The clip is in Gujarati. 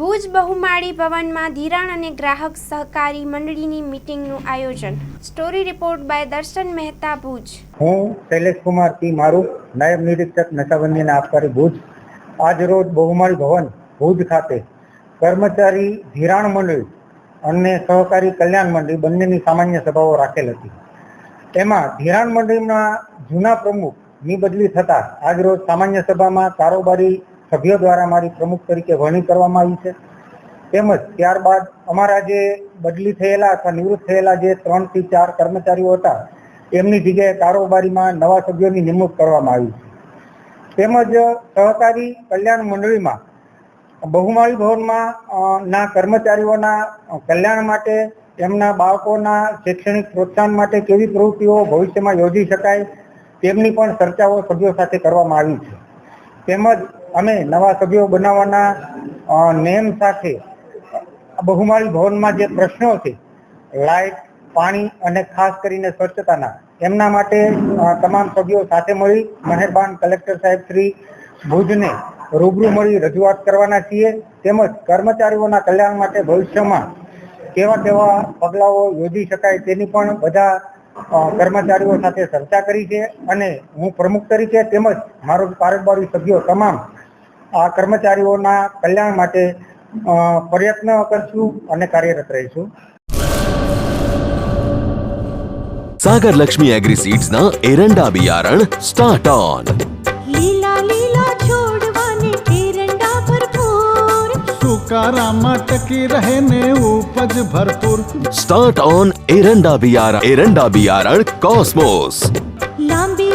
ભુજ બહુમાળી ભવનમાં ધિરાણ અને ગ્રાહક સહકારી મંડળીની મીટિંગનું આયોજન. સ્ટોરી રિપોર્ટ બાય દર્શન મહેતા ભુજ. હું શૈલેષ કુમાર પી મારું, નાયબ નિરીક્ષક નશાબંધી અને આબકારી ભુજ. આજ રોજ બહુમાળી ભવન ભુજ ખાતે કર્મચારી ધિરાણ મંડળી અને સહકારી કલ્યાણ મંડળી બંનેની સામાન્ય સભાઓ રાખેલ હતી. એમાં ધિરાણ મંડળીના જૂના પ્રમુખની બદલી થતા આજ રોજ સામાન્ય સભામાં કારોબારી સભ્યો દ્વારા મારી પ્રમુખ તરીકે વરણી કરવામાં આવી છે. તેમજ ત્યારબાદ અમારા જે બદલી થયેલા અથવા નિવૃત્ત થયેલા જે ત્રણથી ચાર કર્મચારીઓ હતા, એમની જગ્યાએ કારોબારીમાં નવા સભ્યોની નિમણૂક કરવામાં આવી છે. તેમજ સહકારી કલ્યાણ મંડળીમાં બહુમાળી ભવનમાં ના કર્મચારીઓના કલ્યાણ માટે, એમના બાળકોના શૈક્ષણિક પ્રોત્સાહન માટે કેવી પ્રવૃત્તિઓ ભવિષ્યમાં યોજી શકાય, તેમની પણ ચર્ચાઓ સભ્યો સાથે કરવામાં આવી છે. તેમજ અમે નવા સભ્યો બનાવવાના નેમ સાથે, બહુમાળી ભવનમાં જે પ્રશ્નો છે લાઇટ પાણી અને ખાસ કરીને સ્વચ્છતાના, એમના માટે તમામ સભ્યો સાથે મળી મહેરબાન કલેક્ટર સાહેબ શ્રી ભુજને રૂબરૂ મળી રજૂઆત કરવાના છીએ, તેમજ કર્મચારીઓના કલ્યાણ માટે ભવિષ્યમાં કેવા કેવા પગલાઓ યોજી શકાય તેની પણ બધા કર્મચારીઓ સાથે ચર્ચા કરી છે, અને હું પ્રમુખ તરીકે તેમજ મારો કારોબારી સભ્યો તમામ કર્મચારીઓના કલ્યાણ માટે પ્રયત્ન કરશું અને કાર્યરત રહીશું. સાગર લક્ષ્મી એગ્રી સીડ્સ ના એરંડા બિયારણ સ્ટાર્ટ ઓન લીલા લીલા છોડવાને એરંડા ભરપૂર. સુકારામાં ટકી રહે ને ઉપજ ભરપૂર. સ્ટાર્ટ ઓન એરંડા બિયારણ એરંડા બિયારણ કોસ્મોસ. લાંબી